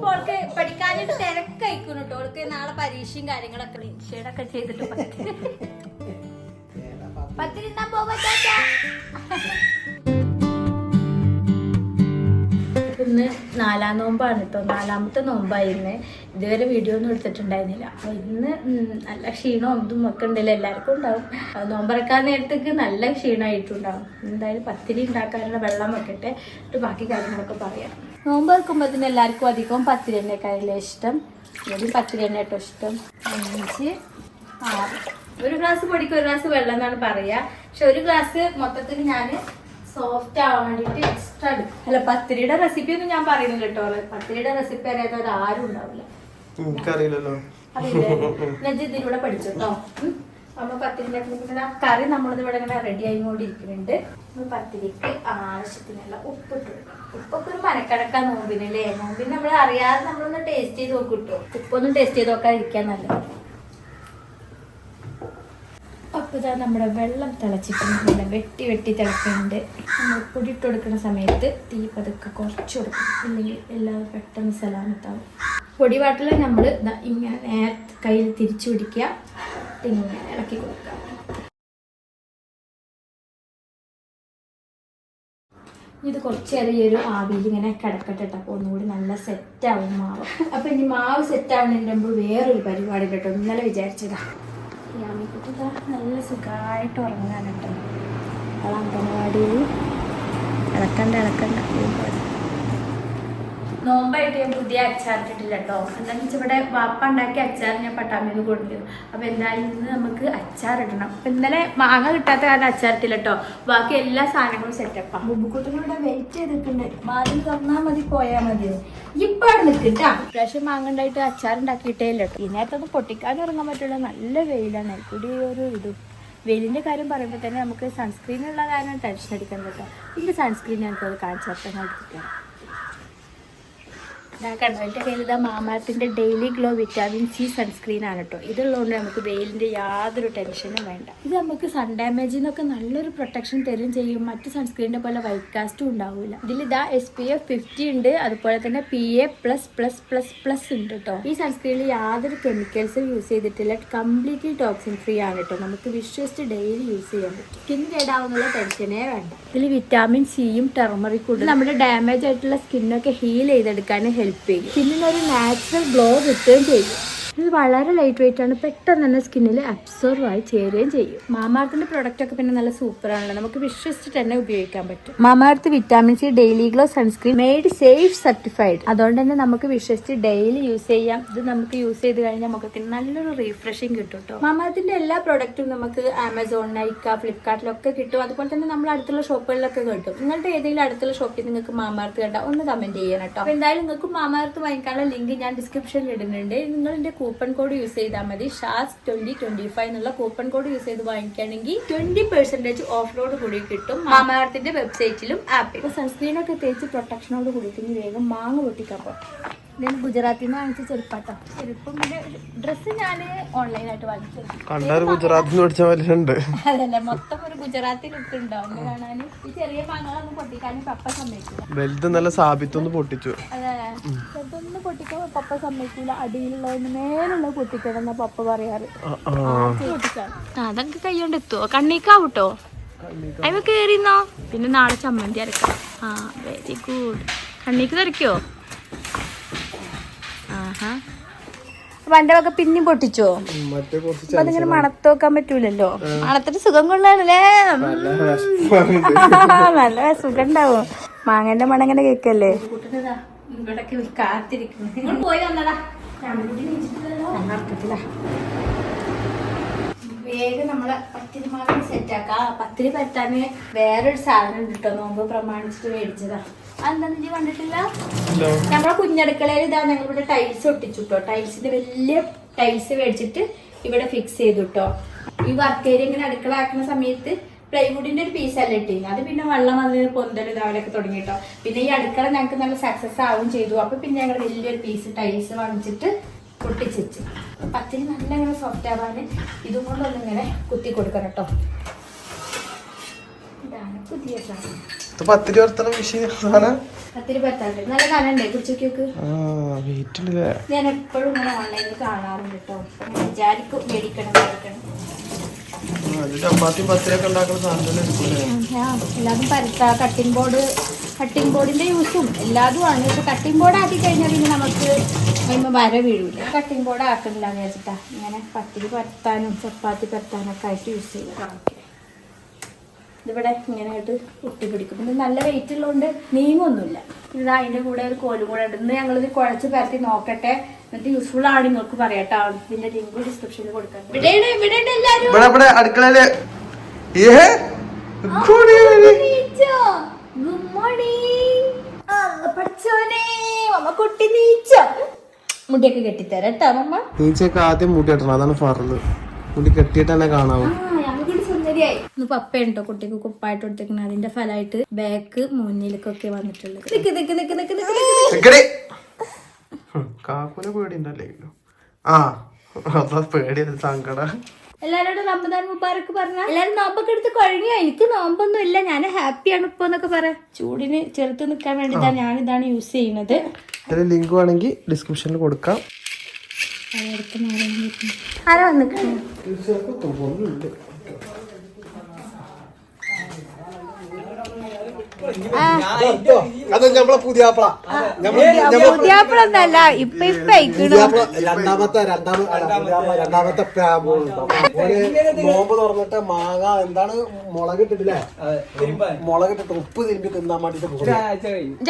അവൾക്ക് പഠിക്കാനായിട്ട് തിരക്കയക്കുന്നു കേട്ടോ. ഓൾക്ക് നാളെ പരീക്ഷയും കാര്യങ്ങളൊക്കെ ഇൻഷേഡൊക്കെ ചെയ്തിട്ട് പത്തിരുന്നാ പോവാ ഇന്ന് നാലാം നോമ്പാണ് കേട്ടോ നാലാമത്തെ നോമ്പായിരുന്നു ഇതുവരെ വീഡിയോ ഒന്നും എടുത്തിട്ടുണ്ടായിരുന്നില്ല. അപ്പൊ ഇന്ന് നല്ല ക്ഷീണവും ഇതും ഒക്കെ ഉണ്ടല്ലോ എല്ലാവർക്കും ഉണ്ടാവും. നോമ്പറക്കാൻ നേരത്തേക്ക് നല്ല ക്ഷീണമായിട്ടുണ്ടാവും. എന്തായാലും പത്തിരി ഉണ്ടാക്കാനുള്ള വെള്ളം വെക്കട്ടെ. എന്നിട്ട് ബാക്കി കാര്യങ്ങളൊക്കെ പറയാം. നോമ്പ് എല്ലാവർക്കും അധികവും പത്തിരി എണ്ണക്കാരല്ലേ ഇഷ്ടം. ഇവിടെ പത്തിരി എണ്ണ കേട്ടോ ഇഷ്ടം. അഞ്ച് ആറ്. ഒരു ഗ്ലാസ് പൊടിക്ക് ഒരു ഗ്ലാസ് വെള്ളം എന്നാണ് പറയുക. പക്ഷെ ഒരു ഗ്ലാസ് മൊത്തത്തിൽ ഞാൻ സോഫ്റ്റ് ആവാൻ വേണ്ടിയിട്ട് എക്സ്ട്രാ അല്ല പത്തിരിയുടെ റെസിപ്പി ഒന്നും ഞാൻ പറയുന്നില്ല കേട്ടോ. പത്തിരിയുടെ റെസിപ്പി അറിയാത്തവർ ആരും ഉണ്ടാവില്ല. എനിക്കറിയില്ലല്ലോ. ഇതിലൂടെ പഠിച്ചു. അപ്പൊ പത്തിരിക്കുന്ന കറി നമ്മളിത് ഇവിടെ ഇങ്ങനെ റെഡി ആയിക്കൊണ്ടിരിക്കുന്നുണ്ട് നമ്മൾ പത്തിരിക്ക് ആവശ്യത്തിനുള്ള ഉപ്പിട്ട്. കൊടുക്കണം ഉപ്പൊക്കെ ഒരു മനക്കണക്കാ നോമ്പിനല്ലേ? നോമ്പിന് നമ്മൾ അറിയാതെ നമ്മളൊന്ന് ടേസ്റ്റ് ചെയ്ത് നോക്കും കിട്ടും ഉപ്പൊന്നും ടേസ്റ്റ് ചെയ്ത് നോക്കാതിരിക്കാൻ നല്ലത്. അപ്പോൾ ഇതാ നമ്മുടെ വെള്ളം തിളച്ചിട്ടുണ്ട്. വെട്ടി വെട്ടി തിളക്കുന്നുണ്ട്. നമ്മൾ പൊടിയിട്ട് കൊടുക്കുന്ന സമയത്ത് തീ പതുക്കെ കുറച്ച് കൊടുക്കും ഇല്ലെങ്കിൽ എല്ലാവരും പെട്ടെന്ന് സലാമത്താവും. പൊടി വാട്ടിൽ നമ്മൾ ഇങ്ങനെ കയ്യിൽ തിരിച്ചു പിടിക്കുക. ഇങ്ങനെ ഇളക്കി കൊടുക്കുക. ഇത് കുറച്ച് നേരം ഈ ഒരു ആവിയിൽ ഇങ്ങനെ കിടക്കട്ടെ അപ്പോൾ ഒന്നുകൂടി നല്ല സെറ്റ് ആവും മാവ്. അപ്പൊ ഇനി മാവ് സെറ്റ് ആവുന്നതിന് മുമ്പ് വേറൊരു പരിപാടി കേട്ടോ ഇന്നലെ വിചാരിച്ചതാ. നല്ല സുഖമായിട്ട് ഉറങ്ങാൻ കേട്ടോ അവൾ അംഗനവാടിയിൽ ഇളക്കണ്ട ഇളക്കണ്ട. നോമ്പായിട്ട് ഞാൻ പുതിയ അച്ചാർ ഇട്ടിട്ടില്ല കേട്ടോ എന്താണെന്ന് വെച്ചാൽ ഇവിടെ വാപ്പ ഉണ്ടാക്കിയ അച്ചാർ ഞാൻ പട്ടാമ്പിയിൽ കൊണ്ടുവരും. അപ്പൊ എന്തായാലും ഇന്ന് നമുക്ക് അച്ചാർ ഇടണം. അപ്പൊ ഇന്നലെ മാങ്ങ കിട്ടാത്ത കാരണം അച്ചാർ ഇട്ടില്ല കേട്ടോ ബാക്കി എല്ലാ സാധനങ്ങളും സെറ്റപ്പാണ് ബുബുക്കുട്ടിനോട് വെയിറ്റ് ചെയ്തിട്ടുണ്ട്. വാതിൽ തന്നാൽ മതി പോയാൽ മതി. ഇപ്പൊ അവിടെ നിൽക്കിട്ടാ പ്രാവശ്യം മാങ്ങ ഉണ്ടായിട്ട് അച്ചാർ ഉണ്ടാക്കിയിട്ടേ ഇല്ല കേട്ടോ ഈ നേരത്തൊന്ന് പൊട്ടിക്കാൻ ഇറങ്ങാൻ പറ്റുള്ള. നല്ല വെയിലാണ്. കൂടി ഒരു ഇതും. വെയിലിന്റെ കാര്യം പറയുമ്പോൾ തന്നെ നമുക്ക് സൺസ്ക്രീൻ ഉള്ള കാരണം ടെൻഷൻ അടിക്കാൻ കേട്ടോ ഇതിന്റെ സൺസ്ക്രീൻ ഞങ്ങൾക്ക് അത് കാണിച്ചു ഞാൻ ഞാൻ കണ്ടോ എന്റെ കയ്യിൽ ഇതാ മാമാത്തിന്റെ daily glow vitamin C sunscreen ആണ് കേട്ടോ ഇതുള്ളതുകൊണ്ട് നമുക്ക് വെയിലിന്റെ യാതൊരു ടെൻഷനും വേണ്ട. ഇത് നമുക്ക് സൺ ഡാമേജിൽ നിന്നൊക്കെ നല്ലൊരു പ്രൊട്ടക്ഷൻ തരും ചെയ്യും. മറ്റ് സൺസ്ക്രീനിന്റെ പോലെ വൈറ്റ് കാസ്റ്റും ഉണ്ടാവില്ല ഇതാ എസ് പി എഫ് ഫിഫ്റ്റി ഉണ്ട്. അതുപോലെ തന്നെ P A plus plus plus plus ഉണ്ട് കേട്ടോ ഈ സൺസ്ക്രീനിൽ യാതൊരു കെമിക്കൽസും യൂസ് ചെയ്തിട്ടില്ല. കംപ്ലീറ്റ്ലി ടോക്സിൻ ഫ്രീ ആണ് കേട്ടോ നമുക്ക് വിശ്വസിച്ച് ഡെയിലി യൂസ് ചെയ്യാൻ പറ്റും. സ്കിൻ കേടാവുന്നുള്ള ടെൻഷനേ വേണ്ട. ഇതിൽ വിറ്റാമിൻ സിയും ടെർമറിക്കും നമ്മുടെ ഡാമേജ് ആയിട്ടുള്ള സ്കിന്നൊക്കെ ഹീൽ ചെയ്തെടുക്കാൻ ഹെൽപ്പ് ചെയ്യും സ്കിന്നിന് ഒരു നാച്ചുറൽ ഗ്ലോ കിട്ടുകയും ചെയ്യും ഇത് വളരെ ലൈറ്റ് വെയിറ്റ് ആണ്. പെട്ടെന്ന് തന്നെ സ്കിന്നിൽ അബ്സോർവ് ആയി ചേരുകയും ചെയ്യും. മാമാർത്തിന്റെ പ്രൊഡക്റ്റ് ഒക്കെ പിന്നെ നല്ല സൂപ്പർ ആണല്ലോ. നമുക്ക് വിശ്വസിച്ചിട്ട് തന്നെ ഉപയോഗിക്കാൻ പറ്റും. Mamaearth vitamin C daily glow sunscreen made safe certified അതുകൊണ്ട് തന്നെ നമുക്ക് വിശ്വസിച്ച് ഡെയിലി യൂസ് ചെയ്യാം. ഇത് നമുക്ക് യൂസ് ചെയ്ത് കഴിഞ്ഞാൽ മുഖത്തിന് നല്ലൊരു റീഫ്രഷിങ് കിട്ടും കേട്ടോ മാമാർത്തിന്റെ എല്ലാ പ്രൊഡക്റ്റും നമുക്ക് ആമസോൺ നൈക്ക ഫ്ലിപ്കാർട്ടിലൊക്കെ കിട്ടും. അതുപോലെ തന്നെ നമ്മൾ അടുത്തുള്ള ഷോപ്പുകളിലൊക്കെ കിട്ടും. നിങ്ങളുടെ ഏതെങ്കിലും അടുത്തുള്ള ഷോപ്പിൽ നിങ്ങൾക്ക് മാമാർത്ത് കണ്ട ഒന്ന് കമന്റ് ചെയ്യണം കേട്ടോ എന്തായാലും നിങ്ങൾക്ക് മാമാർത്ത് വാങ്ങിക്കാനുള്ള ലിങ്ക് ഞാൻ ഡിസ്ക്രിപ്ഷനിൽ ഇടുന്നുണ്ട്. നിങ്ങളുടെ കൂപ്പൺ കോഡ് യൂസ് ചെയ്താൽ മതി. ഷാസ് ട്വന്റി ട്വന്റി ഫൈവ് എന്നുള്ള കൂപ്പൺ കോഡ് യൂസ് ചെയ്ത് വാങ്ങിക്കുകയാണെങ്കിൽ ട്വന്റി പെർസെന്റേജ് ഓഫറോട് കൂടി കിട്ടും മാമാർത്തിന്റെ വെബ്സൈറ്റിലും ആപ്പിലും സൺസ്ക്രീനൊക്കെ തേച്ച് പ്രൊട്ടക്ഷനോട് കൂടി വേഗം മാങ്ങ പൊട്ടിക്കാൻ പോകും ഞാൻ ഗുജറാത്തിൽ നിന്ന് വാങ്ങിച്ച ചെരുപ്പാട്ടോ. ചെരുപ്പും പിന്നെ ഡ്രസ്സ് ഞാൻ ഓൺലൈനായിട്ട് വാങ്ങിച്ചത് കണ്ണൂർ ഗുജറാത്തിൽ നിന്ന് പഠിച്ച പോലെ ഉണ്ട് അതല്ല മൊത്തം ഒരു ഗുജറാത്തി ലുക്ക് ഉണ്ടാവും കാണാൻ. ഈ ചെറിയ മാങ്ങകളൊന്നും പൊട്ടിക്കാനും പപ്പ സമ്മതിക്കില്ല. വലുത് നല്ല സാബിത്തൊന്ന് പൊട്ടിച്ചു. അതെ ചെറുതൊന്നും പൊട്ടിക്കാൻ പപ്പ സമ്മതിക്കൂല. അടിയിലുള്ളതിന് മേലുള്ള പൊട്ടിക്കണം എന്നാ പപ്പ പറയാറ്. അതൊക്കെ കൈകൊണ്ട് എത്തുവോ കണ്ണീക്കാവൂട്ടോ? അയവ കേറിന്നോ? പിന്നെ നാളെ ചമ്മന്തി അരക്കാം. ആ വെരി ഗുഡ് കണ്ണീക്ക് തെറിക്കോ? ആഹാ അപ്പൊ എന്റെ വക പിന്നെ പൊട്ടിച്ചോ? അതിങ്ങനെ മണത്ത് നോക്കാൻ പറ്റൂലല്ലോ? മണത്തിന് സുഖം കൊള്ളാണല്ലേ? നല്ല സുഖം ഉണ്ടാവും മാങ്ങന്റെ മണം ഇങ്ങനെ കേക്കല്ലേ വേഗം നമ്മളെ പത്തിരി മാങ്ങ സെറ്റ് ആക്കാം പത്തിരി പറ്റാന് വേറൊരു സാധനം കേട്ടോ. നോമ്പ് പ്രമാണിച്ചിട്ട് മേടിച്ചതാ. കണ്ടിട്ടില്ല? നമ്മളെ കുഞ്ഞടുക്കളയിൽ ഇതാ ഞങ്ങൾ ഇവിടെ ടൈൽസ് ഒട്ടിച്ചു കേട്ടോ ടൈൽസിന്റെ വലിയ ടൈൽസ് മേടിച്ചിട്ട് ഇവിടെ ഫിക്സ് ചെയ്തു കേട്ടോ ഈ വർക്ക് ഏരിയ ഇങ്ങനെ അടുക്കള ആക്കുന്ന സമയത്ത് പ്ലൈവുഡിന്റെ ഒരു പീസ് അല്ല ഇട്ടിരുന്നു അത് പിന്നെ വെള്ളം വന്ന് പൊന്തൽ ഇതാവലൊക്കെ തുടങ്ങി കേട്ടോ പിന്നെ ഈ അടുക്കള ഞങ്ങൾക്ക് നല്ല സക്സസ് ആവും ചെയ്തു. അപ്പൊ പിന്നെ ഞങ്ങൾ വലിയൊരു പീസ് ടൈൽസ് വാങ്ങിച്ചിട്ട് പൊട്ടിച്ചു പത്തിരി നല്ല ഇങ്ങനെ സോഫ്റ്റ് ആവാൻ ഇതും കൊണ്ടൊന്നിങ്ങനെ കുത്തി കൊടുക്കണം കേട്ടോ ഇതാണ് പുതിയ സാധനം ഇത് പത്തിരി വർത്തന മെഷീൻ സാധനം? പത്തിരി പത്താണ്ട് നല്ല കനണ്ടേ. കുറിച്ചൊക്കെ ഞാൻ എപ്പോഴും ഇങ്ങനെ ഓൺലൈനിൽ കാണാറുണ്ട് കേട്ടോ ഞാൻ വിചാരിക്കും മേടിക്കണം ചപ്പാത്തി ഉണ്ടാക്കുന്ന സാധനം എല്ലാതും പരത്ത കട്ടിംഗ് ബോർഡ് കട്ടിംഗ് ബോർഡിന്റെ യൂസും എല്ലാതും ആണ്. പക്ഷെ കട്ടിംഗ് ബോർഡ് ആക്കി കഴിഞ്ഞാൽ പിന്നെ നമുക്ക് വര വീഴില്ല കട്ടിംഗ് ബോർഡ് ആക്കുന്നില്ല എന്ന് വെച്ചിട്ടാ ഇങ്ങനെ പത്തിരി പരത്താനും ചപ്പാത്തി പരത്താനും ഒക്കെ ആയിട്ട് യൂസ് ചെയ്യാം ഇതിവിടെ ഇങ്ങനെ ആയിട്ട് ഒട്ടിപ്പിടിക്കും. ഇത് നല്ല വെയിറ്റ് ഉള്ളതുകൊണ്ട് നീങ്ങൊന്നുമില്ല. ഇത് അതിന്റെ കൂടെ ഒരു കോലും കൂടെ ഉണ്ട്. ഇന്ന് ഞങ്ങളിത് കുഴച്ച് പരത്തി നോക്കട്ടെ. എന്നിട്ട് യൂസ്ഫുൾ ആണ് നിങ്ങൾക്ക് പറയാട്ടോ. ഇതിന്റെ ലിങ്ക് ഡിസ്ക്രിപ്ഷനിൽ കൊടുക്കാം. ഇവിടെ അടുക്കളയിൽ. ഗുഡ് മോർണിംഗ് കുട്ടി നീച്ചോ. മുടിയൊക്കെ കെട്ടിത്തരാം കേട്ടോ മമ്മ. നീച്ചയൊക്കെ ആദ്യം മുടി കെട്ടണം. അതാണ് പറഞ്ഞത് മുടി കെട്ടിയിട്ട് തന്നെ കാണാവൂ ഇന്ന് പപ്പയുണ്ടോ കുട്ടിക്ക് കുപ്പായിട്ട് കൊടുത്തേക്കുന്നത് അതിന്റെ ഫലമായിട്ട് ബാക്ക് മുന്നിലേക്കൊക്കെ വന്നിട്ടുള്ളത്. നിക്ക് നിക്ക് നിക്ക് നിക്ക് നിക്ക് നിക്ക്. നിക്കടി. ഹും, കാക്കുനെ പേടിണ്ടല്ലേ ആ അതാ പേടിയത് സങ്കട. എല്ലാരോടും റമദാൻ മുബാറക്ക് പറഞ്ഞ എല്ലാരും നോമ്പൊക്കെ എടുത്ത് കഴിഞ്ഞോ എനിക്ക് നോമ്പൊന്നും ഇല്ല ഞാൻ ഹാപ്പിയാണ് ഇപ്പൊ എന്നൊക്കെ പറ. ചൂടിന് ചെറുത്ത് നിൽക്കാൻ വേണ്ടിട്ടാ ഞാൻ ഇതാണ് യൂസ് ചെയ്യുന്നത്. ലിങ്ക് വേണമെങ്കിൽ ഡിസ്ക്രിപ്ഷനിൽ കൊടുക്കാം. ആരാ വന്നിക്കണേ അത് നമ്മളെ പുതിയ ആപ്പിള പുതിയാപ്പിളൊന്നല്ല ഇപ്പൊ ഇപ്പൊ രണ്ടാമത്തെ രണ്ടാമത്തെ രണ്ടാമത്തെ നോമ്പ് തുറന്നിട്ട് മാങ്ങ എന്താണ് മുളക് ഇട്ടിട്ടില്ലേ? മുളക് ഇട്ടിട്ട് ഉപ്പ് തിരുമ്പി തിന്നാൻ വേണ്ടിട്ട് പോകും.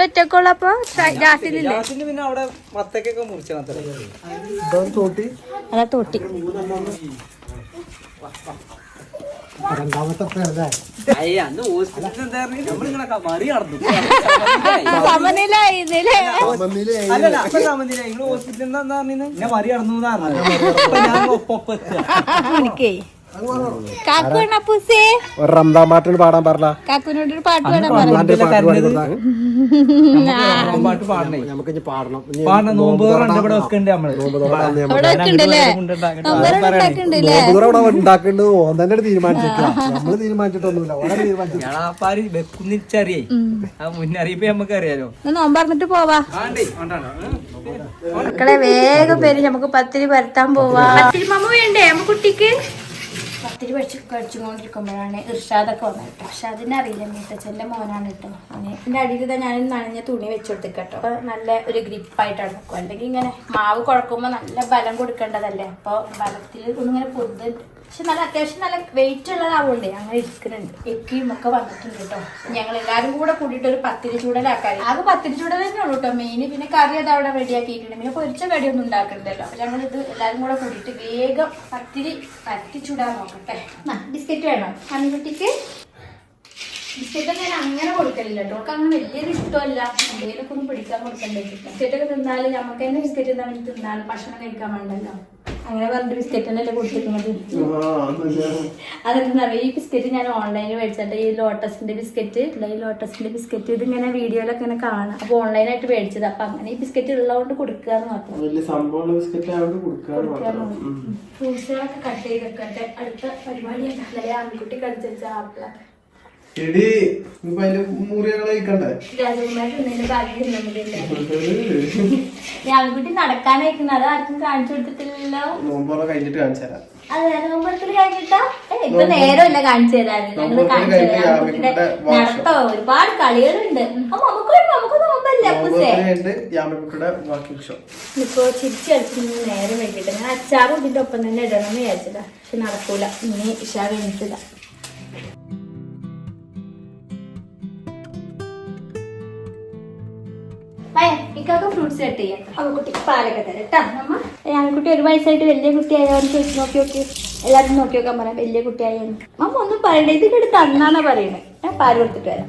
ഒറ്റക്കുള്ളപ്പോ പിന്നെ അവിടെ മത്തക്കൊക്കെ മുറിച്ചു ഇതാണ് തോട്ടി? അതാ തോട്ടി. രണ്ടാമത്തെ ഹോസ്പിറ്റലിൽ എന്തായിരുന്നു നമ്മളിങ്ങനെ മറി നടന്നു. സമനിലായിരുന്നില്ലേ അല്ലല്ല അപ്പൊ സമനില. നിങ്ങൾ ഹോസ്പിറ്റലിൽ എന്താ പറഞ്ഞത് ഞാൻ മറി നടന്നു അപ്പൊ ഞാൻ ഒപ്പം ഒരു പാട്ടിന് പാടാൻ പറഞ്ഞ ഒരു പാട്ട് പാടാൻ പറഞ്ഞു പാട്ട് പാടണേ നമുക്ക് ഇനി പാടണം. ഇനി പാടണം. നോമ്പ് തുറണ്ട് ഇവിടെ വെക്കണ്ട് നമ്മൾ. നോമ്പ് തുറ അവിടെ ഇവിടെ ഉണ്ടാക്കേണ്ടത് ഓൻ തന്നെ തീരുമാനിച്ചിട്ടില്ല നമ്മൾ തീരുമാനിച്ചിട്ടൊന്നുമില്ല. ഓനെ ആ മുന്നറിയിപ്പ് നമുക്ക് അറിയാലോ. നോമ്പ് പറഞ്ഞിട്ട് പോവാ. മക്കളെ വേഗം പേര് നമുക്ക് പത്തിരി പരത്താൻ പോവാ. പത്തിരി മമ്മ വേണ്ടേ അമ്മ കുട്ടിക്ക്. പത്തിരി പഠിച്ച് കഴിച്ചുകൊണ്ടിരിക്കുമ്പോഴാണ് ഇർഷാദൊക്കെ വന്നത്. കേട്ടോ പക്ഷെ അതിനറിയില്ല മീത്തച്ഛന്റെ മോനാണ് കേട്ടോ. അങ്ങനെ എന്റെ അടിയിൽ തന്നെ ഞാൻ നനഞ്ഞ തുണി വെച്ച് കൊടുത്തിട്ടോ അപ്പൊ നല്ല ഒരു ഗ്രിപ്പായിട്ടാണ് വെക്കും അല്ലെങ്കിൽ ഇങ്ങനെ മാവ് കുഴക്കുമ്പോൾ നല്ല ബലം കൊടുക്കേണ്ടതല്ലേ? അപ്പോൾ ബലത്തിൽ ഒന്നിങ്ങനെ പൊതുണ്ട് പക്ഷെ നല്ല അത്യാവശ്യം നല്ല വെയിറ്റ് ഉള്ളതാവുണ്ടേ അങ്ങനെ ഇരിക്കുന്നുണ്ട്. എക്കിയും ഒക്കെ വന്നിട്ടുണ്ട് കേട്ടോ. ഞങ്ങൾ എല്ലാവരും കൂടെ കൂടിയിട്ട് ഒരു പത്തിരി ചൂടലാക്കാൻ ആകെ പത്തിരി ചൂടൽ തന്നെ ഉള്ളൂ കേട്ടോ. മെയിൻ പിന്നെ കറി അത് അവിടെ റെഡിയാക്കിയിട്ടുണ്ട് പിന്നെ പൊരിച്ച കടിയൊന്നും ഉണ്ടാക്കണ്ടല്ലോ. അപ്പൊ ഞങ്ങൾ ഇത് എല്ലാവരും കൂടെ കൂടിയിട്ട് വേഗം പത്തിരി പറ്റി ചൂടാൻ നോക്കട്ടെ. ബിസ്ക്കറ്റ് വേണോ? അണിക്കുട്ടിക്ക് ബിസ്ക്കറ്റ് ഞാൻ അങ്ങനെ കൊടുക്കലില്ല കേട്ടോ. അവൾക്ക് അങ്ങനെ വലിയൊരു ഇഷ്ടമല്ല. എന്തെങ്കിലുമൊക്കെ ഒന്ന് പിടിക്കാൻ കൊടുക്കണ്ടേ. ബിസ്ക്കറ്റ് ഒക്കെ തിന്നാൽ നമുക്ക് തന്നെ ബിസ്ക്കറ്റ് വേണ്ടി തിന്നാലും ഭക്ഷണം കഴിക്കാൻ വേണ്ടല്ലോ. അങ്ങനെ പറഞ്ഞിട്ട് ബിസ്ക്കറ്റ് തന്നെയല്ലേ കൊടുത്തിരിക്കുന്നത്? അതെന്താ പറയുക ഈ ബിസ്ക്കറ്റ് ഞാൻ ഓൺലൈനിൽ മേടിച്ചിട്ട് ഈ ലോട്ടസിന്റെ ബിസ്ക്കറ്റ് ഈ ലോട്ടസിന്റെ ബിസ്ക്കറ്റ് ഇതിങ്ങനെ വീഡിയോയിലൊക്കെ ഇങ്ങനെ കാണാം. അപ്പൊ ഓൺലൈനായിട്ട് മേടിച്ചത്. അപ്പൊ അങ്ങനെ ഈ ബിസ്ക്കറ്റ് ഉള്ളതുകൊണ്ട് കൊടുക്കുക എന്ന് മാത്രം. ഫ്രൂട്ട്സുകളൊക്കെ കട്ട് ചെയ്ത് വെക്കട്ടെ അടുത്ത പരിപാടി ആൺകുട്ടി ആപ്പിള എടി ഇപ്പൊ അതിന്റെ മുറികളെ കഴിക്കണ്ടേ രാജകുമാരി നടക്കാനായിരിക്കുന്നത് അത് ആർക്കും കാണിച്ചു കൊടുത്തിട്ടില്ലല്ലോ. നോമ്പോളം കഴിഞ്ഞിട്ട് കാണിച്ചു തരാം. നേരമല്ല കാണിച്ചു തരാൻ നടത്തോ. ഒരുപാട് കളികളുണ്ട്. ഇപ്പൊ ചിരിച്ചു നേരെ വൈകിട്ട്. ഞാൻ അച്ചാറും ഇതിന്റെ ഒപ്പം തന്നെ ഇടണം വിചാരിച്ചതാ. പക്ഷെ നടക്കൂല. ഇനി ഇഷാ കഴിഞ്ഞിട്ടില്ല. ഇക്കൊക്കെ ഫ്രൂട്ട്സ് കട്ട് ചെയ്യാം കുട്ടി പാലൊക്കെ തരാം അമ്മ. ആൺകുട്ടി ഒരു വയസ്സായിട്ട് വലിയ കുട്ടിയായോന്ന് ചോദിച്ചു നോക്കി നോക്കി. എല്ലാവരും നോക്കി നോക്കാൻ പറയാം വലിയ കുട്ടിയായെന്ന് അമ്മ ഒന്നും പറയണ്ട. ഇത് കിടത്ത് തന്നാന്നാ പറയണേ. ഞാൻ പാൽ കൊടുത്തിട്ട് വരാം.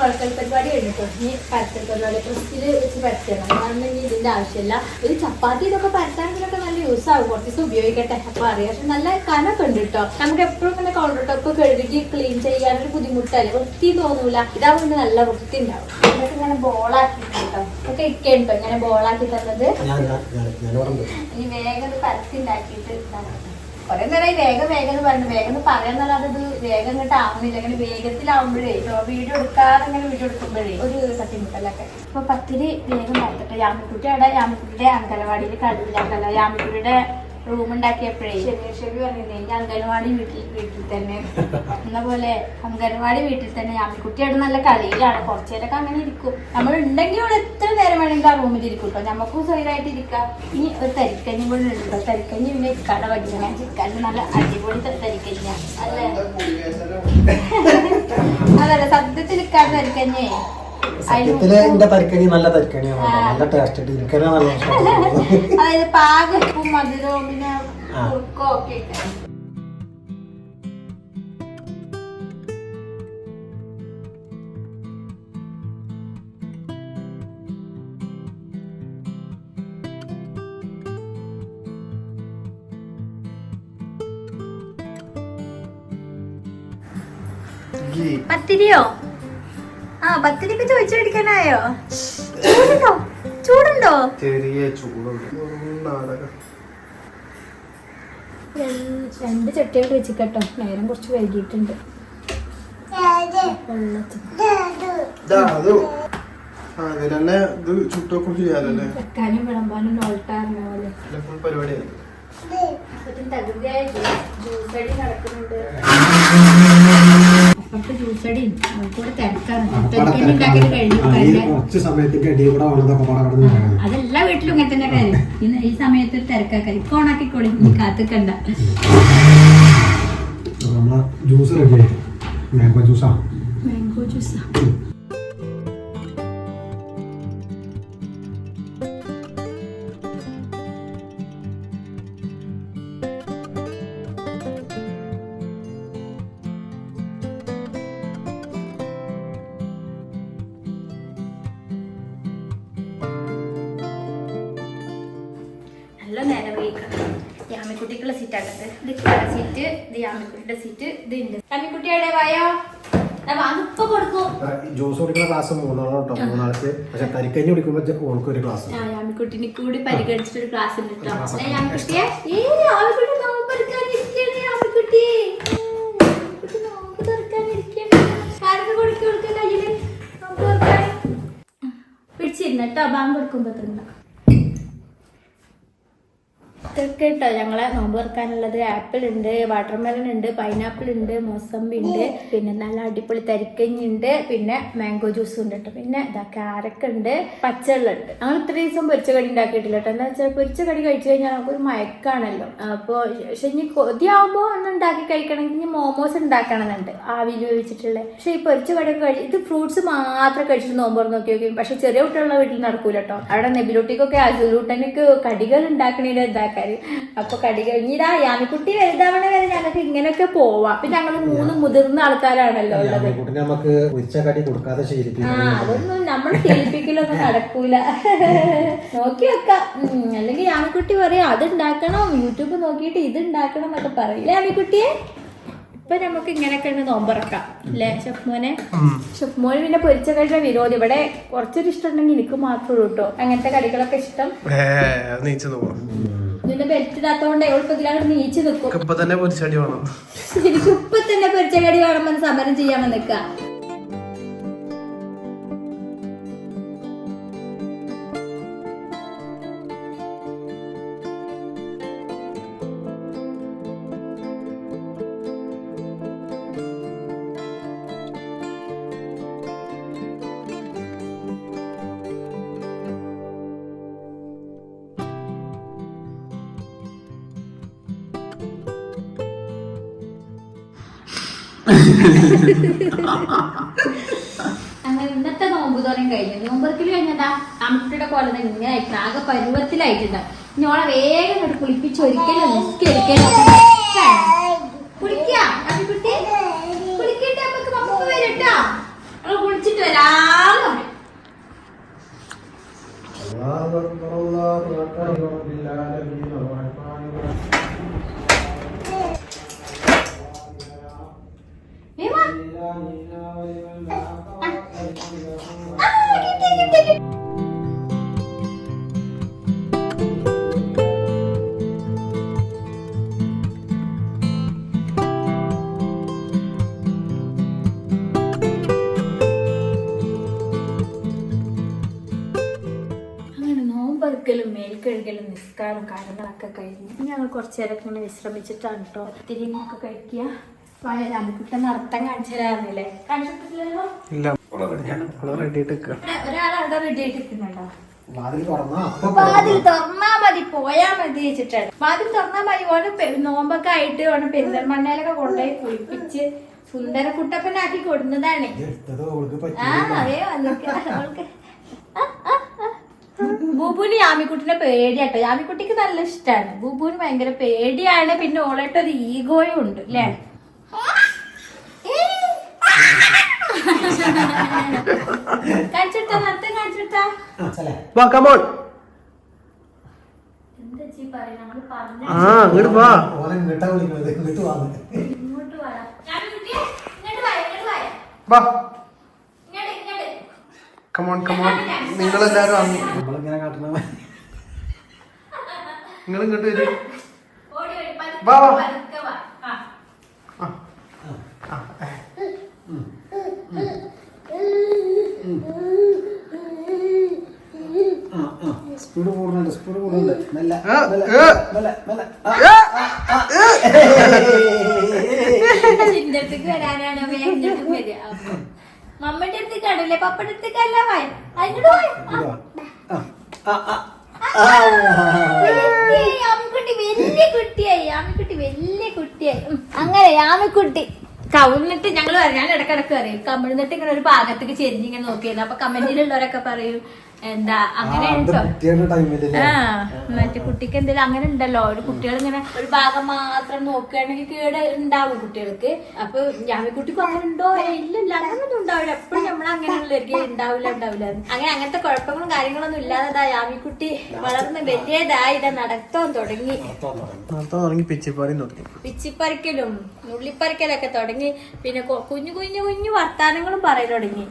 കുഴക്കൽ പരിപാടി കഴിഞ്ഞിട്ടോ ഇനി പരത്തൽ പരിപാടി പ്രസ്സിൽ വെച്ച് പരത്തണം കാരണം ഇനി ഇതിന്റെ ആവശ്യമില്ല. ഒരു ചപ്പാത്തി ഇതൊക്കെ പരത്താണെങ്കിലൊക്കെ നല്ല യൂസ് ആവും. കുറച്ച് ദിവസം ഉപയോഗിക്കട്ടെ. അപ്പൊ അറിയാം. പക്ഷെ നല്ല കനൊക്കെ ഉണ്ട് കേട്ടോ നമുക്ക് എപ്പോഴും ഇങ്ങനെ കൗണ്ടർ ടോപ്പ് കഴുകി ക്ലീൻ ചെയ്യാനൊരു ബുദ്ധിമുട്ടല്ലേ? വൃത്തി തോന്നൂല. ഇതാവുമ്പോൾ നല്ല വൃത്തി ഉണ്ടാവും. എന്നിട്ട് ഇങ്ങനെ ബോളാക്കി കേട്ടോ ഒക്കെ ഇരിക്കണ്ടോ ഇങ്ങനെ ബോളാക്കി തന്നത്. ഇനി വേഗം പരത്തി ഉണ്ടാക്കിയിട്ട് കൊറേ നേരമായി വേഗം വേഗം എന്ന് പറഞ്ഞു വേഗം എന്ന് പറയാന്നല്ലാതെ വേഗം ഇങ്ങോട്ട് ആവുന്നില്ല. ഇങ്ങനെ വേഗത്തിലാവുമ്പോഴേ വീഡിയോ എടുക്കാതെ ഇങ്ങനെ വീഡിയോ എടുക്കുമ്പോഴേ ഒരു തട്ടിമുട്ടലൊക്കെ അപ്പൊ പത്തിരി വേഗം പറഞ്ഞിട്ട് യാമിക്കുട്ടി അവിടെ യാമിക്കുട്ടിയുടെ അങ്കലവാടിയിൽ കളിയിലാക്കല്ല യാമിക്കുട്ടിയുടെ റൂം ഉണ്ടാക്കിയപ്പോഴേ ഷെബി പറഞ്ഞില്ലേ എനിക്ക് അംഗൻവാടി വീട്ടിൽ വീട്ടിൽ തന്നെ. എന്ന പോലെ അംഗൻവാടി വീട്ടിൽ തന്നെ അമ്മിക്കുട്ടിയുടെ നല്ല കളിയിലാണ്. കുറച്ചേരൊക്കെ അങ്ങനെ ഇരിക്കും. നമ്മൾ ഉണ്ടെങ്കിൽ ഇവിടെ എത്ര നേരം വേണമെങ്കിൽ ആ റൂമിൽ ഇരിക്കും കേട്ടോ. നമുക്കും സ്വയമായിട്ട് ഇരിക്കാം. ഇനി ഒരു തരിക്കഞ്ഞി കൂടെ ഉണ്ട് തരിക്കഞ്ഞി പിന്നെ ഇക്കാടെ വടിക്കണം ചിക്കന്റെ നല്ല അടിപൊളി ത- തരിക്കഞ്ഞ അല്ലേ? അതല്ല സത്യത്തിൽ ഇക്കാട് തരിക്കഞ്ഞേ സത്യത്തിൽ എന്റെ തരിക്കണി നല്ല തരിക്കണിയാണ് നല്ല ടേസ്റ്റ് നല്ല അതായത് പാകം മധുരവും പിന്നെ ഒക്കെ. പത്തിരിയോ? ആ പത്തിരിക്ക് ചോദിച്ചു മേടിക്കാനായോ? ചൂടുണ്ടോ? ചൂടുണ്ടോ? ചെറിയ ചൂടുണ്ട്. നാടകം. രണ്ട് ചട്ടികൾ വെച്ചിട്ടോ നേരം കുറച്ച് വൈകിട്ടുണ്ട് വെക്കാനും വിളമ്പാനും നോൾട്ടാറിന പോലെ തകൃതിയായ ജ്യൂസ് അടി നടക്കുന്നുണ്ട്. കൂടെ തിരക്കാണ്. കുറച്ച് കിടന്ന് നടക്കുന്നത്. അതെല്ലാ വീട്ടിലും ഇങ്ങനെ തന്നെ കാര്യം ഇന്ന് ഈ സമയത്ത് തിരക്കാക്കാരി ഓണാക്കിക്കോളി. നീ കാത്തുക്കണ്ട. ജ്യൂസ് റെഡി ആയി മാംഗോ ജ്യൂസാ മാംഗോ ജ്യൂസാ യാമിക്കുട്ടിക്കുള്ള സീറ്റാണത് ഇത് സീറ്റ് ഇത് അമ്മിക്കുട്ടിയുടെ സീറ്റ് ഇത് ഉണ്ട് അമ്മിക്കുട്ടിയുടെ വായോ? ബാങ്ക് ജ്യൂസ് കുടിക്കുന്ന ക്ലാസ് മൂന്നാളോ കേട്ടോ മൂന്നാൾക്ക്. പക്ഷെ കരിക്കഞ്ഞി കുടിക്കുമ്പോ ഓൾക്ക് ഒരു ക്ലാസ് കൂടി പരിഗണിച്ചിട്ട് ഒരു ക്ലാസ് ഉണ്ട് കേട്ടോ. അല്ലേ യാമിക്കുട്ടിയെ. ഏ യാമിക്കുട്ടി നോമ്പ് എടുക്കാനിരിക്കണേ യാമിക്കുട്ടി യാമിക്കുട്ടി നോമ്പ് തുറക്കാനിരിക്കണേ ആർക്ക് കൊടുക്കി കൊടുക്ക കയ്യിൽ നോമ്പ് തുറക്കാൻ പിടിച്ചിരുന്ന കേട്ടോ ബാങ്ക് കൊടുക്കുമ്പോ തിന്ന ഇതൊക്കെ കേട്ടോ ഞങ്ങളെ നോമ്പ് തുറക്കാനുള്ളത്. ആപ്പിൾ ഉണ്ട് വാട്ടർമെലൺ ഉണ്ട് പൈനാപ്പിൾ ഉണ്ട് മോസമ്പി ഉണ്ട് പിന്നെ നല്ല അടിപൊളി തരിക്കഞ്ഞി ഉണ്ട് പിന്നെ മാംഗോ ജ്യൂസ് ഉണ്ട് കേട്ടോ പിന്നെ ഇതാ കാരക്ക ഉണ്ട് പച്ചവെള്ളം ഉണ്ട് ഞങ്ങൾ ഇത്ര ദിവസം പൊരിച്ച കടി ഉണ്ടാക്കിയിട്ടില്ല കേട്ടോ എന്താ വെച്ചാൽ പൊരിച്ച കടി കഴിച്ചു കഴിഞ്ഞാൽ നമുക്കൊരു മയക്കാണല്ലോ. അപ്പോൾ പക്ഷെ ഇനി കൊതിയാവുമ്പോൾ ഒന്ന് ഉണ്ടാക്കി കഴിക്കണമെങ്കിൽ ഇനി മോമോസ് ഉണ്ടാക്കണമെന്നുണ്ട് ആവിയിൽ വേവിച്ചിട്ടുള്ള. പക്ഷെ ഈ പൊരിച്ച കടിയൊക്കെ കഴിച്ച് ഇത് ഫ്രൂട്ട്സ് മാത്രം കഴിച്ചിട്ട് നോമ്പ് തുറന്ന് നോക്കി നോക്കി പക്ഷെ ചെറിയ കുട്ടികളുടെ വീട്ടിൽ നടക്കൂല കേട്ടോ അവിടെ നെബിലൂട്ടിക്കൊക്കെ അസുലൂട്ടനൊക്കെ കടികൾ ഉണ്ടാക്കണേലും ഇതാക്കാറ് അപ്പൊ കടി കഴിഞ്ഞിടാ ഇതാ യാമിക്കുട്ടി വലുതാവണ വരെ ഞങ്ങൾക്ക് ഇങ്ങനെയൊക്കെ പോവാം. അപ്പൊ ഞങ്ങൾ മൂന്ന് മുതിർന്ന ആൾക്കാരാണല്ലോ ഉള്ളത്. നമുക്ക് ഉച്ച കടി കൊടുക്കാതെ ആ അതൊന്നും നമ്മൾ ശീലിപ്പിക്കലൊന്നും നടക്കൂല. നോക്കി വെക്കാം. അല്ലെങ്കിൽ യാമിക്കുട്ടി പറയും അത് ഉണ്ടാക്കണം യൂട്യൂബ് നോക്കിയിട്ട് ഇത് ഉണ്ടാക്കണം എന്നൊക്കെ പറയും. അല്ലേ യാമിക്കുട്ടിയെ? ഇപ്പൊ നമുക്ക് ഇങ്ങനെയൊക്കെ നോമ്പറക്കാം. അല്ലേ ഷഫ്മോനെ? ഷഫ്മോന് പിന്നെ പൊരിച്ച കടിയുടെ വിരോധി. ഇവിടെ കുറച്ചൊരു ഇഷ്ടം ഉണ്ടെങ്കിൽ എനിക്ക് മാത്രമേ ഉള്ളൂ കേട്ടോ. അങ്ങനത്തെ കടികളൊക്കെ ഇഷ്ടം. നീച്ചു നോക്കാം. ഇതിന്റെ ബെൽറ്റ് ഇടാത്തോണ്ട് എളുപ്പത്തിലാണ് നീച്ചു നിൽക്കും ഇപ്പൊ തന്നെ പൊരിച്ചടി വേണം. ശരിക്കും ഇപ്പൊ തന്നെ പൊരിച്ചടി വേണം വേണമെന്ന് സമരം ചെയ്യാമെന്ന് നിൽക്കാം അങ്ങനെ ഇന്നത്തെ നോമ്പ് തോറയും കഴിഞ്ഞു. നോമ്പറക്കിൽ കഴിഞ്ഞതാ അമ്മയുടെ പോലെ ഇങ്ങനെ ആകെ പരുവത്തിലായിട്ടുണ്ട്. ഇനി ഓളെ വേഗം കുളിപ്പിച്ച് ഒരിക്കലും നിസ്കരിക്കലും നിസ്കാരവും കാര്യങ്ങളൊക്കെ കഴിഞ്ഞ് ഇനി ഞങ്ങൾ കുറച്ച് നേരമൊക്കെ ഇങ്ങനെ വിശ്രമിച്ചിട്ടാണ് കേട്ടോ ഒത്തിരി ഒക്കെ കഴിക്കുക. നമുക്ക് നടത്തം കാണിച്ചു തരാറില്ലേ കാണിച്ചിട്ടില്ലല്ലോ? ഇല്ല. റെഡി ആയിട്ട് നിൽക്കുക ഒരാൾ അവിടെ റെഡി ആയിട്ട് നിൽക്കുന്നുണ്ടോ? വാതിൽ തുറന്നാ അപ്പൊ വാതിൽ തുറന്നാ മതി പോയാ മതി വെച്ചിട്ടാണ്. വാതിൽ തുറന്നാ മതി. ഓന് പെ- നോമ്പൊക്കെ ആയിട്ട് ഓന് പെരിന്തൽമണ്ണയിലൊക്കെ കൊണ്ടുപോയി കുളിപ്പിച്ച് സുന്ദര കുട്ടപ്പനാക്കി കൊടുന്നതാണ്. അവൾക്ക് ആ അതെ അവൾക്ക് ആ. ബൂബുവിന് യാമിക്കുട്ടിനെ പേടിയാട്ടോ യാമിക്കുട്ടിക്ക് നല്ല ഇഷ്ടമാണ് ബൂബുവിന് ഭയങ്കര പേടിയാണ്. പിന്നെ ഓളായിട്ട് ഒരു ഈഗോയും ഉണ്ട് അല്ലേ? കാണിച്ചിട്ടാ? നൃത്തം കാണിച്ചിട്ടാ? ആ ഇങ്ങോട്ട് വാ. ഇങ്ങോട്ട് വാ, ഇങ്ങോട്ട് വാ. വാ ഇങ്ങോട്ട്, ഇങ്ങോട്ട്. കമോൺ കമോൺ നിങ്ങളെല്ലാരും നിങ്ങൾ ഇങ്ങോട്ട് വരും. ഓടി വരൂ, പതുക്കെ വാ, വാ. പതുക്കെ വാ. ആ. സ്പീഡ് കൂടുന്നുണ്ട് സ്പീഡ് കൂടുന്നുണ്ട്. മെല്ലെ ആ, മെല്ലെ. മെല്ലെ മെല്ലെ. വരാനാണ്. മമ്മയുടെ അടുത്തേക്ക് ആണല്ലേ പപ്പയുടെ അടുത്തേക്കല്ല വായ അങ്ങോട്ട് വായ ഇങ്ങോട്ട് വാ. ആ, ആ, ആ, ആ. ആമിക്കുട്ടി വലിയ കുട്ടിയായി. ആമിക്കുട്ടി വലിയ കുട്ടിയായി. അങ്ങനെ ആമിക്കുട്ടി കവിഞ്ഞിട്ട് ഞങ്ങൾ പറയാം. ഞാൻ ഇടക്കിടക്ക് പറയും. കമിഴ്ന്നിട്ട് ഇങ്ങനെ ഒരു ഭാഗത്തേക്ക് ചെരിഞ്ഞിങ്ങനെ നോക്കിയിരുന്നു. അപ്പൊ കമന്റിലുള്ളവരൊക്കെ പറയും. എന്താ അങ്ങനെ ഉണ്ടോ ആ മറ്റേ കുട്ടിക്ക് എന്തെങ്കിലും അങ്ങനെ ഉണ്ടല്ലോ. ഒരു കുട്ടികൾ ഇങ്ങനെ ഒരു ഭാഗം മാത്രം നോക്കുകയാണെങ്കിൽ കേട് ഉണ്ടാവും കുട്ടികൾക്ക്. അപ്പൊ കുട്ടിക്ക് അങ്ങനെ ഉണ്ടോ? ഇല്ലില്ല. അങ്ങനൊന്നും ഉണ്ടാവില്ല. എപ്പോഴും നമ്മൾ അങ്ങനെയുള്ളവർക്ക് ഉണ്ടാവില്ല ഉണ്ടാവില്ല. അങ്ങനെ അങ്ങനത്തെ കുഴപ്പങ്ങളും കാര്യങ്ങളൊന്നും ഇല്ലാതെ. യാമിക്കുട്ടി വളർന്ന് വലിയതായി. ഇതാ നടത്താൻ തുടങ്ങി. തുടങ്ങി പിച്ചിപ്പറി പിച്ചിപ്പറിക്കലും നുള്ളിപ്പറിക്കലൊക്കെ തുടങ്ങി. പിന്നെ കുഞ്ഞു കുഞ്ഞു കുഞ്ഞു വർത്താനങ്ങളും പറയാൻ തുടങ്ങി.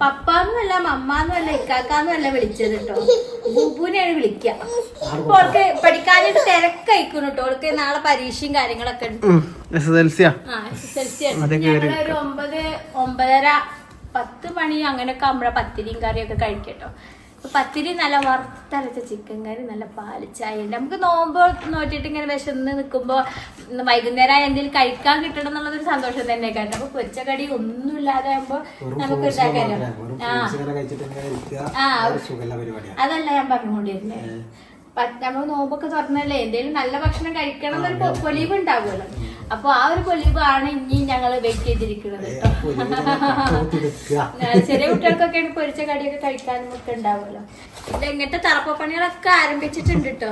പപ്പാന്നുമല്ല മമ്മാന്നല്ല ഇക്കാക്കാന്നല്ല വിളിച്ചത് കേട്ടോ ബുബുവിനെയാണ് വിളിക്കുക ഇപ്പൊ അവൾക്ക് പഠിക്കാനായിട്ട് തിരക്കയക്കുന്നു കേട്ടോ അവൾക്ക് നാളെ പരീക്ഷയും കാര്യങ്ങളൊക്കെ ഉണ്ട്. ആ. ഞങ്ങളൊരു ഒമ്പത് ഒമ്പതര പത്ത് മണി അങ്ങനെയൊക്കെ ആകുമ്പോഴാ പത്തിരിയും കറിയൊക്കെ കഴിക്കട്ടോ. പത്തിരി നല്ല വറുത്തരച്ച ചിക്കൻ കറി നല്ല പാലിച്ചായ ഉണ്ട്. നമുക്ക് നോമ്പ് നോറ്റിട്ട് ഇങ്ങനെ വിശന്ന് നിൽക്കുമ്പോൾ വൈകുന്നേരം എന്തെങ്കിലും കഴിക്കാൻ കിട്ടണം എന്നുള്ളതൊരു സന്തോഷം തന്നെ കേട്ടോ അപ്പൊ കൊച്ചക്കടി കടി ഒന്നും ഇല്ലാതെ ആകുമ്പോ നമുക്ക് ഉണ്ടാക്കാനോ ആ. അതല്ല ഞാൻ പറഞ്ഞുകൊണ്ടിരുന്നേ. നമ്മൾ നോമ്പൊക്കെ തുറന്നല്ലേ എന്തെങ്കിലും നല്ല ഭക്ഷണം കഴിക്കണം എന്നൊരു പൊലിവ് ഉണ്ടാവുമല്ലോ. അപ്പൊ ആ ഒരു പൊലിവാണ് ഇനി ഞങ്ങൾ വെയിറ്റ് ചെയ്തിരിക്കുന്നത്. ചെറിയ കുട്ടികൾക്കൊക്കെ പൊരിച്ച കടിയൊക്കെ കഴിക്കാനും ഒക്കെ ഉണ്ടാവുമല്ലോ. ഇല്ല ഇങ്ങനത്തെ തറപ്പപ്പണികളൊക്കെ ആരംഭിച്ചിട്ടുണ്ട് കേട്ടോ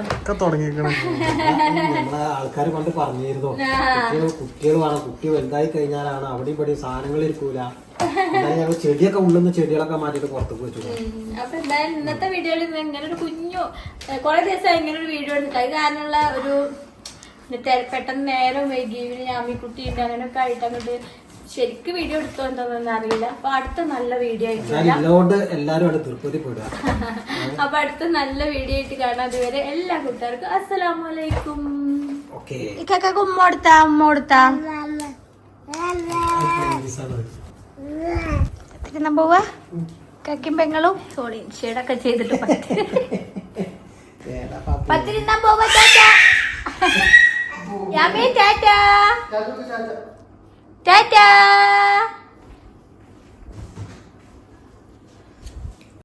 ആൾക്കാർ പണ്ട് പറഞ്ഞിരുന്നു. കുട്ടികൾ കുട്ടി വലുതായി കഴിഞ്ഞാലാണ് അവിടെ ഇവിടെ സാധനങ്ങൾ ഇരിക്കൂല. ഞങ്ങൾ ചെടിയൊക്കെ ഉള്ളുന്ന ചെടികളൊക്കെ മാറ്റിയിട്ട് പുറത്തേക്ക് വെച്ചു. അപ്പൊ എന്തായാലും ഇന്നത്തെ വീഡിയോയിൽ ഇങ്ങനെ ഒരു കുഞ്ഞു കൊറേ ദിവസമായി ഇങ്ങനെ ഒരു വീഡിയോ എടുത്തിട്ട് അത് കാരണമുള്ള ഒരു പെട്ടെന്ന് നേരം വൈകി പിന്നെ ഞാമിക്കുട്ടി ഉണ്ട് അങ്ങനെയൊക്കെ ആയിട്ട് അങ്ങോട്ട് ശരിക്കും വീഡിയോ എടുത്തോ എന്താണെന്ന് അറിയില്ല. അപ്പൊ അടുത്ത നല്ല വീഡിയോ ആയിട്ട് അപ്പൊ അടുത്ത നല്ല വീഡിയോ ആയിട്ട് കാണാം അതുവരെ എല്ലാ കൂട്ടുകാർക്കും അസ്സലാമലൈക്കും ഇക്കൊക്കെ ഉമ്മ കൊടുത്താ തിരുന്ന പോവാ? കക്കും പെങ്ങളും? സോറി ഷെയ്ഡൊക്കെ ചെയ്തിട്ട് പത്തിരുന്നാ പോവാ ടാറ്റാ യാമി ടാറ്റാ ടാറ്റാ